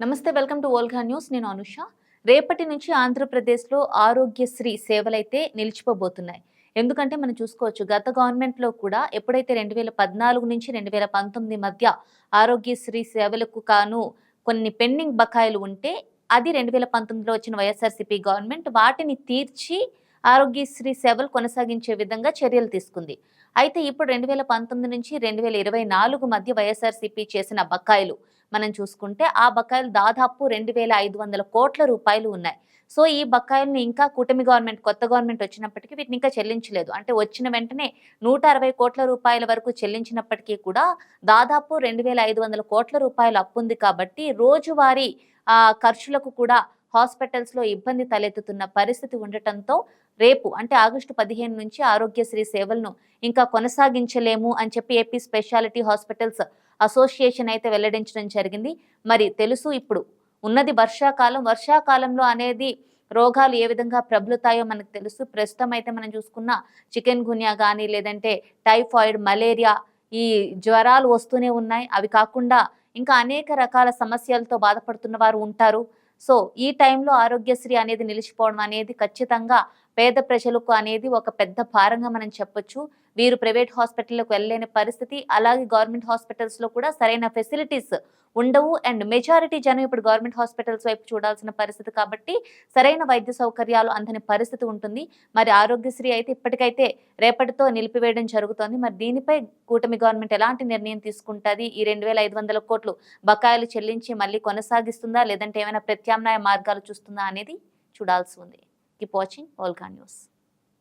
నమస్తే welcome to Olga news. నేను అనుష. రేపటి నుంచి ఆంధ్రప్రదేశ్లో ఆరోగ్యశ్రీ సేవలైతే నిలిచిపోబోతున్నాయి. ఎందుకంటే మనం చూసుకోవచ్చు గత గవర్నమెంట్లో కూడా ఎప్పుడైతే రెండు వేల పద్నాలుగు నుంచి రెండు వేల పంతొమ్మిది మధ్య ఆరోగ్యశ్రీ సేవలకు కాను కొన్ని పెండింగ్ బకాయిలు ఉంటే అది రెండు వేల పంతొమ్మిదిలో వచ్చిన వైఎస్ఆర్సీపీ గవర్నమెంట్ వాటిని తీర్చి ఆరోగ్యశ్రీ సేవలు కొనసాగించే విధంగా చర్యలు తీసుకుంది. అయితే ఇప్పుడు రెండు వేల పంతొమ్మిది నుంచి రెండు వేల ఇరవై నాలుగు మధ్య వైఎస్ఆర్సీపీ చేసిన బకాయిలు మనం చూసుకుంటే ఆ బకాయిలు దాదాపు రెండు వేల ఐదు వందల కోట్ల రూపాయలు ఉన్నాయి. సో ఈ బకాయిల్ని ఇంకా కూటమి గవర్నమెంట్ కొత్త గవర్నమెంట్ వచ్చినప్పటికీ వీటిని ఇంకా చెల్లించలేదు. అంటే వచ్చిన వెంటనే నూట అరవై కోట్ల రూపాయల వరకు చెల్లించినప్పటికీ కూడా దాదాపు రెండు వేల ఐదు వందల కోట్ల రూపాయలు అప్పు ఉంది కాబట్టి రోజువారీ ఖర్చులకు కూడా హాస్పిటల్స్లో ఇబ్బంది తలెత్తుతున్న పరిస్థితి ఉండటంతో రేపు అంటే ఆగస్టు పదిహేను నుంచి ఆరోగ్యశ్రీ సేవలను ఇంకా కొనసాగించలేము అని చెప్పి ఏపీ స్పెషాలిటీ హాస్పిటల్స్ అసోసియేషన్ అయితే వెల్లడించడం జరిగింది. మరి తెలుసు ఇప్పుడు ఉన్నది వర్షాకాలం. వర్షాకాలంలో అనేది రోగాలు ఏ విధంగా ప్రబలుతాయో మనకు తెలుసు. ప్రస్తుతం అయితే మనం చూసుకున్న చికెన్ గున్యా కానీ లేదంటే టైఫాయిడ్ మలేరియా ఈ జ్వరాలు వస్తూనే ఉన్నాయి. అవి కాకుండా ఇంకా అనేక రకాల సమస్యలతో బాధపడుతున్న వారు ఉంటారు. సో ఈ టైంలో ఆరోగ్యశ్రీ అనేది నిలిచిపోవడం అనేది ఖచ్చితంగా పేద ప్రజలకు అనేది ఒక పెద్ద భారంగా మనం చెప్పొచ్చు. వీరు ప్రైవేట్ హాస్పిటల్లకు వెళ్ళలేని పరిస్థితి అలాగే గవర్నమెంట్ హాస్పిటల్స్లో కూడా సరైన ఫెసిలిటీస్ ఉండవు. అండ్ మెజారిటీ జనం ఇప్పుడు గవర్నమెంట్ హాస్పిటల్స్ వైపు చూడాల్సిన పరిస్థితి కాబట్టి సరైన వైద్య సౌకర్యాలు అందని పరిస్థితి ఉంటుంది. మరి ఆరోగ్యశ్రీ అయితే ఇప్పటికైతే రేపటితో నిలిపివేయడం జరుగుతోంది. మరి దీనిపై కూటమి గవర్నమెంట్ ఎలాంటి నిర్ణయం తీసుకుంటుంది? ఈ రెండు వేల ఐదు వందల కోట్లు బకాయిలు చెల్లించి మళ్ళీ కొనసాగిస్తుందా? లేదంటే ఏమైనా ప్రత్యామ్నాయ మార్గాలు చూస్తుందా అనేది చూడాల్సి ఉంది. Keep watching Volga News.